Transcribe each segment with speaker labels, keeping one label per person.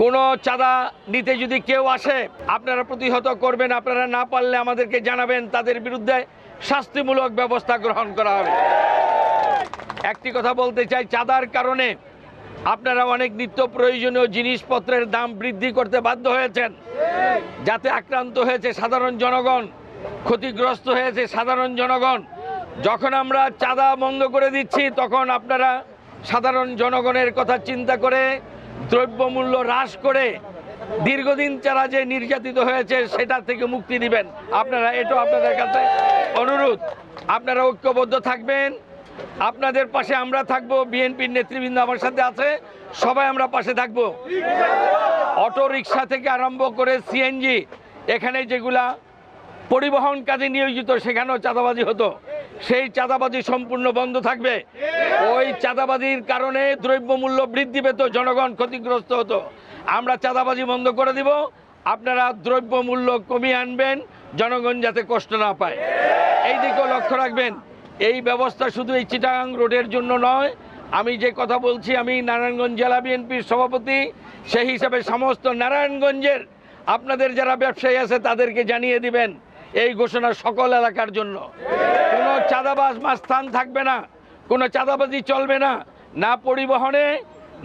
Speaker 1: কোনো চাঁদা নিতে যদি কেউ আসে, আপনারা প্রতিহত করবেন, আপনারা না পারলে আমাদেরকে জানাবেন, তাদের বিরুদ্ধে শাস্তিমূলক ব্যবস্থা গ্রহণ করা হবে। একটি কথা বলতে চাই, চাঁদার কারণে আপনারা অনেক নিত্য প্রয়োজনীয় জিনিসপত্রের দাম বৃদ্ধি করতে বাধ্য হয়েছেন। যাতে আক্রান্ত হয়েছে সাধারণ জনগণ, ক্ষতিগ্রস্ত হয়েছে সাধারণ জনগণ। যখন আমরা চাঁদা বন্ধ করে দিচ্ছি, তখন আপনারা সাধারণ জনগণের কথা চিন্তা করে দ্রব্যমূল্য হ্রাস করে দীর্ঘদিন যারা যে নির্যাতিত হয়েছে, সেটা থেকে মুক্তি দিবেন। আপনারা, এটাও আপনাদের কাছে অনুরোধ। আপনারা ঐক্যবদ্ধ থাকবেন। আপনাদের পাশে আমরা থাকব, বিএনপির নেতৃবৃন্দ আমার সাথে আছে, সবাই আমরা পাশে থাকব। অটো রিক্সা থেকে আরম্ভ করে সিএনজি, এখানে যেগুলা পরিবহন কাজে নিয়োজিত, সেখানেও চাঁদাবাজি হতো। সেই চাঁদাবাজি সম্পূর্ণ বন্ধ থাকবে। ওই চাঁদাবাজির কারণে দ্রব্যমূল্য বৃদ্ধি পেত, জনগণ ক্ষতিগ্রস্ত হতো। আমরা চাঁদাবাজি বন্ধ করে দিব। আপনারা দ্রব্যমূল্য কমিয়ে আনবেন, জনগণ যাতে কষ্ট না পায়। এই দিকেও লক্ষ্য রাখবেন, এই ব্যবস্থা শুধু এই চিটাগাং রোডের জন্য নয়। আমি যে কথা বলছি, আমি নারায়ণগঞ্জ জেলা বিএনপির সভাপতি, সেই হিসাবে সমস্ত নারায়ণগঞ্জের আপনাদের যারা ব্যবসায়ী আছে, তাদেরকে জানিয়ে দিবেন। এই ঘোষণা সকল এলাকার জন্য। কোনো চাঁদাবাজ মাস্তান থাকবে না, কোনো চাঁদাবাজি চলবে না না পরিবহনে,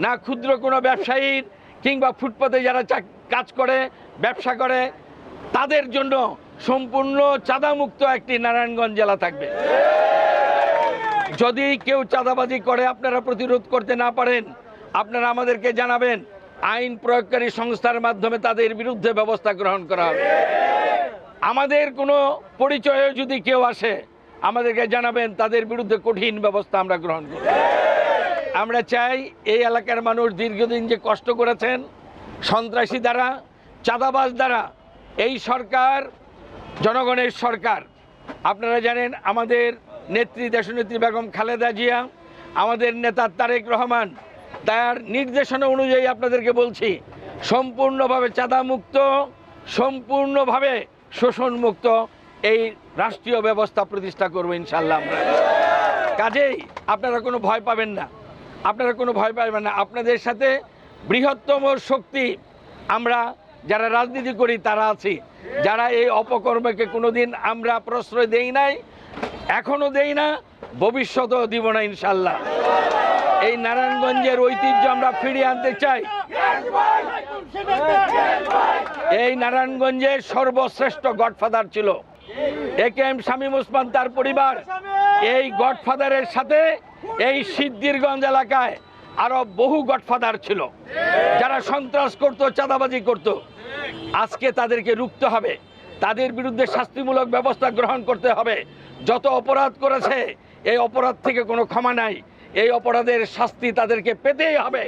Speaker 1: না ক্ষুদ্র কোনো ব্যবসায়ীর কিংবা ফুটপাতে যারা কাজ করে, ব্যবসা করে, তাদের জন্য সম্পূর্ণ চাঁদামুক্ত একটি নারায়ণগঞ্জ জেলা থাকবে। যদি কেউ চাঁদাবাজি করে, আপনারা প্রতিরোধ করতে না পারেন, আপনারা আমাদেরকে জানাবেন, আইন প্রয়োগকারী সংস্থার মাধ্যমে তাদের বিরুদ্ধে ব্যবস্থা গ্রহণ করা হবে। আমাদের কোনো পরিচয়ে যদি কেউ আসে, আমাদেরকে জানাবেন, তাদের বিরুদ্ধে কঠিন ব্যবস্থা আমরা গ্রহণ করব। আমরা চাই এই এলাকার মানুষ দীর্ঘদিন যে কষ্ট করেছেন, সন্ত্রাসী দ্বারা, চাঁদাবাজ দ্বারা, এই সরকার, জনগণের সরকার। আপনারা জানেন, আমাদের নেত্রী, দেশনেত্রী বেগম খালেদা জিয়া, আমাদের নেতা তারেক রহমান, তার নির্দেশনা অনুযায়ী আপনাদেরকে বলছি, সম্পূর্ণভাবে চাঁদামুক্ত, সম্পূর্ণভাবে শোষণমুক্ত এই রাষ্ট্রীয় ব্যবস্থা প্রতিষ্ঠা করব ইনশাল্লাহ আমরা। কাজেই আপনারা কোনো ভয় পাবেন না। আপনারা কোনো ভয় পাবেন না। আপনাদের সাথে বৃহত্তম শক্তি আমরা যারা রাজনীতি করি, তারা আছি। যারা এই অপকর্মকে কোনোদিন আমরা প্রশ্রয় দেই নাই, এখনও দেই না, ভবিষ্যতেও দিব না ইনশাল্লাহ এই নারায়ণগঞ্জের ঐতিহ্য আমরা ফিরিয়ে আনতে চাই। এই নারায়ণগঞ্জের সর্বশ্রেষ্ঠ গডফাদার ছিল। A K M Shamim Osman তার পরিবার। এই গডফাদারের সাথে এই সিদ্ধিরগঞ্জ এলাকায় আরও বহু গডফাদার ছিল। যারা সন্ত্রাস করত, চাঁদাবাজি করত। আজকে তাদেরকে রুখতে হবে। তাদের বিরুদ্ধে শাস্তিমূলক ব্যবস্থা গ্রহণ করতে হবে। যত অপরাধ করেছে, এই অপরাধ থেকে কোনো ক্ষমা নাই। এই অপরাধের শাস্তি তাদেরকে পেতেই হবে।